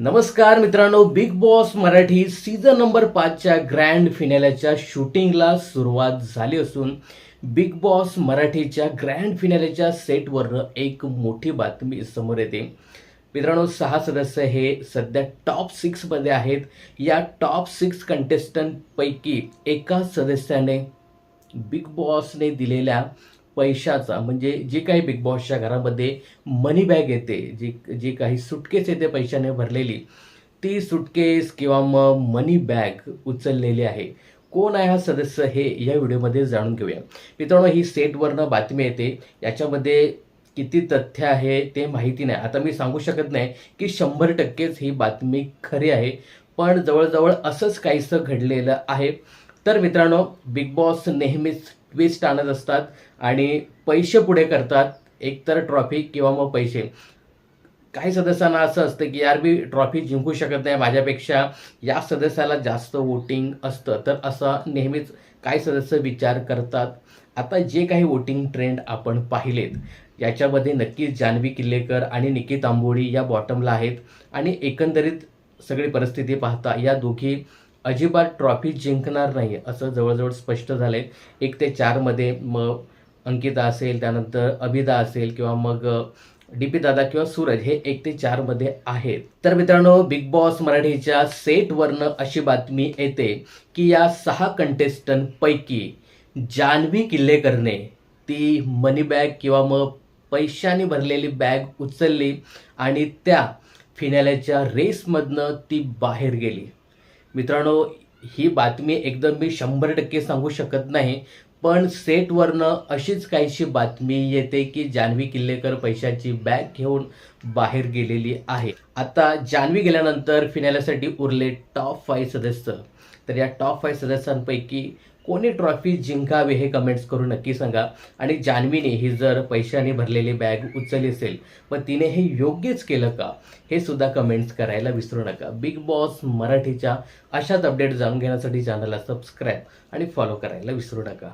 नमस्कार मित्रांनो big boss Marathi season number पाचच्या ग्रँड फिनाल्याच्या शूटिंगला सुरुवात झाली असून बिग बॉस मराठीच्या ग्रँड फिनाल्याच्या सेटवरनं एक मोठी बातमी समोर येते. मित्रांनो सहा सदस्य हे सध्या टॉप सिक्समध्ये आहेत. या टॉप सिक्स कंटेस्टंटपैकी एका सदस्याने बिग बॉसने दिलेल्या पैशाचा म्हणजे जे काही बिग बॉसच्या घरामध्ये मनी बॅग येते जी जी काही सुटकेस येते पैशाने भरलेली ती सुटकेस किंवा मग मनी बॅग उचललेली आहे. कोण आहे हा सदस्य हे या व्हिडिओमध्ये जाणून घेऊया. मित्रांनो ही सेटवरनं बातमी येते. याच्यामध्ये किती तथ्य आहे ते माहिती नाही. आता मी सांगू शकत नाही की शंभर टक्केच ही बातमी खरी आहे पण जवळजवळ असंच काहीसं घडलेलं आहे. तर मित्रांनो बिग बॉस नेहमीच ट्विस्ट आणत असतात आणि पैसे पुढे करतात एकतर ट्रॉफी किंवा मग पैसे. काही सदस्यांना असं असतं की यार मी ट्रॉफी जिंकू शकत नाही माझ्यापेक्षा. या सदस्याला जास्त वोटिंग असतं. तर असं नेहमीच काही सदस्य विचार करतात. आता जे काही वोटिंग ट्रेंड आपण पाहिलेत याच्यामध्ये नक्कीच जान्हवी किल्लेकर आणि निकित आंबोळी या बॉटमला आहेत. आणि एकंदरीत सगळी परिस्थिती पाहता या दोघी अजिबात ट्रॉफी जिंकणार नाही असं जवळजवळ स्पष्ट झालंय. एक ते चारमध्ये मग अंकिता असेल त्यानंतर अभिदा असेल किंवा मग डी पी दादा किंवा सूरज हे एक ते चारमध्ये आहेत. तर मित्रांनो बिग बॉस मराठीच्या सेटवरनं अशी बातमी येते की या सहा कंटेस्टंटपैकी जान्हवी किल्लेकरने ती मनी बॅग किंवा मग पैशाने भरलेली बॅग उचलली आणि त्या फिनाल्याच्या रेसमधनं ती बाहेर गेली. मित्रांनो ही बातमी एकदम मी शंभर टक्के सांगू शकत नाही. पण सेटवरनं अशीच काहीशी बातमी येते की जान्हवी किल्लेकर पैशाची बॅग घेऊन बाहेर गेलेली आहे. आता जान्हवी गेल्यानंतर फिनाल्यासाठी उरले टॉप फाईव्ह सदस्य. तर या टॉप फाईव्ह सदस्यांपैकी कोणी ट्रॉफी जिंकावे हे कमेंट्स करून नक्की सांगा. आणि जान्हवीने ही जर पैशाने भरलेली बॅग उचलली असेल पण तिने हे योग्यच केलं का? हे सुद्धा कमेंट्स करायला विसरू नका. बिग बॉस मराठीच्या अशाच अपडेट जाणून घेण्यासाठी चॅनलला सबस्क्राईब आणि फॉलो करायला विसरू नका.